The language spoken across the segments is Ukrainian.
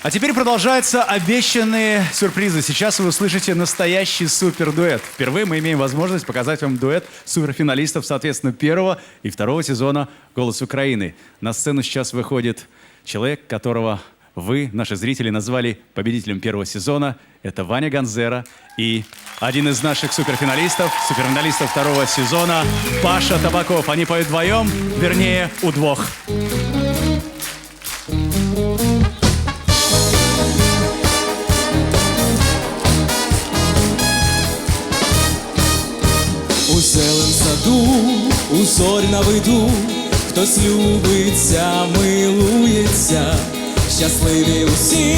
А теперь продолжаются обещанные сюрпризы. Сейчас вы услышите настоящий супердуэт. Впервые мы имеем возможность показать вам дуэт суперфиналистов, соответственно, первого и второго сезона «Голос Украины». На сцену сейчас выходит человек, которого вы, наши зрители, назвали победителем первого сезона. Это Ваня Ганзера и один из наших суперфиналистов, суперфиналистов второго сезона, Паша Табаков. Они поют вдвоем, вернее. У саду, у на виду, хтось любиться, милується, щасливі усі,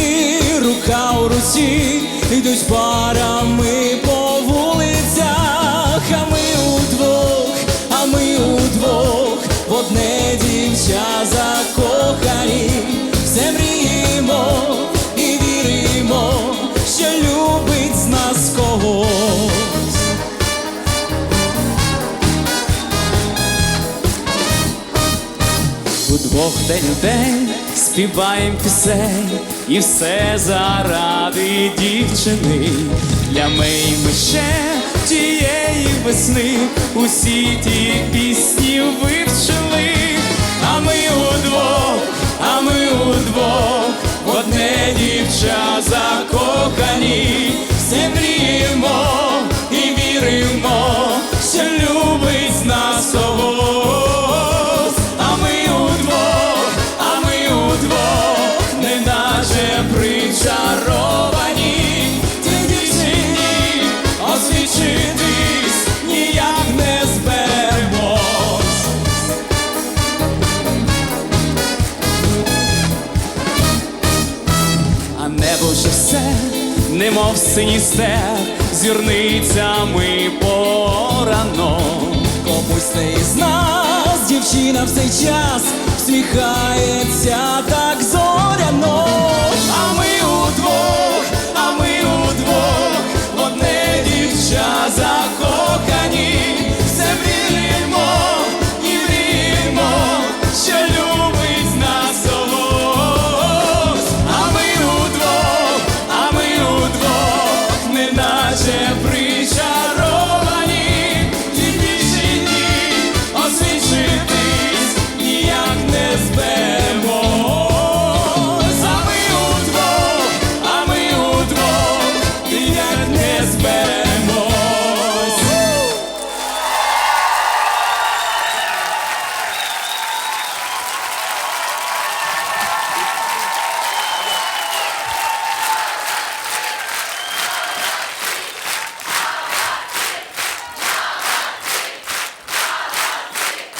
рука у руці, йдуть парами по вулицях, а ми удвох, а ми удвох, в одне дівча закохані, все мріємо Удвох день у день співаєм пісень, і все заради дівчини. Для мей ми ще тієї весни усі ті пісні вивчили, а ми удвох, а ми удвох, немов синісте, зірницями порано. Комусь не із нас дівчина в цей час всміхається так зоряно, а ми удвох.